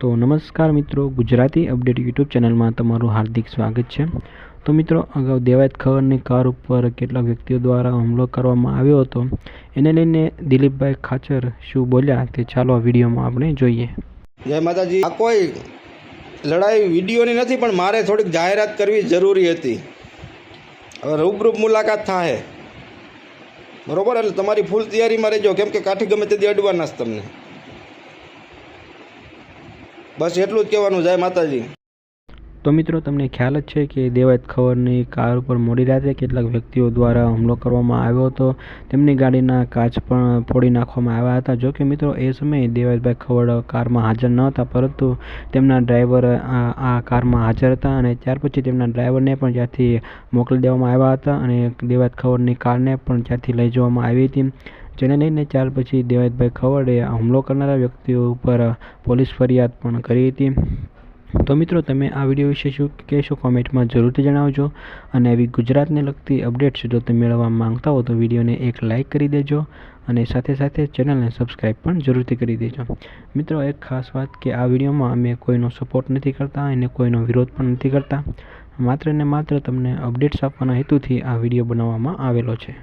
તો નમસ્કાર મિત્રો, ગુજરાતી અપડેટ યુટ્યુબ ચેનલમાં તમારું હાર્દિક સ્વાગત છે. તો મિત્રો, અગાઉ દેવાયત ખવરની કાર ઉપર કેટલાક વ્યક્તિઓ દ્વારા હુમલો કરવામાં આવ્યો હતો. એને લઈને દિલીપભાઈ ખાચર શું બોલ્યા તે ચાલો આ વિડીયોમાં આપણે જોઈએ. જય માતાજી. આ કોઈ લડાઈ વિડીયોની નથી, પણ મારે થોડીક જાહેરાત કરવી જરૂરી હતી. હવે રૂબરૂપ મુલાકાત થાય બરોબર? એટલે તમારી ફૂલ તૈયારીમાં રહેજો. કેમ કે કાઠી ગમે તેથી અડવાના તમને. બસ એટલું જ કહેવાનું, જય માતાજી. તો મિત્રો, તમને ખ્યાલ જ છે કે દેવાયત ખવરની કાર ઉપર મોડી રાતે કેટલાક વ્યક્તિઓ દ્વારા હુમલો કરવામાં આવ્યો હતો. તેમની ગાડીના કાચ પણ ફોડી નાખવામાં આવ્યા હતા. જોકે મિત્રો, એ સમયે દેવાયતભાઈ ખવડ કારમાં હાજર ન હતા, પરંતુ તેમના ડ્રાઈવર આ કારમાં હાજર હતા અને ત્યાર પછી તેમના ડ્રાઈવરને પણ ત્યાંથી મોકલી દેવામાં આવ્યા હતા અને દેવાયત ખવડની કારને પણ ત્યાંથી લઈ જવામાં આવી હતી. જેને લઈને ત્યાર પછી દેવાયતભાઈ ખવડે હુમલો કરનારા વ્યક્તિઓ ઉપર પોલીસ ફરિયાદ પણ કરી હતી. તો મિત્રો, તમે આ વીડિયો વિશે શું કહેશો કોમેન્ટમાં જરૂરથી જણાવજો અને આવી ગુજરાતને લગતી અપડેટ્સ જો તમે મેળવવા માંગતા હો તો વિડીયોને એક લાઇક કરી દેજો અને સાથે સાથે ચેનલને સબસ્ક્રાઈબ પણ જરૂરથી કરી દેજો. મિત્રો, એક ખાસ વાત કે આ વિડીયોમાં અમે કોઈનો સપોર્ટ નથી કરતા અને કોઈનો વિરોધ પણ નથી કરતા. માત્ર ને માત્ર તમને અપડેટ્સ આપવાના હેતુથી આ વીડિયો બનાવવામાં આવેલો છે.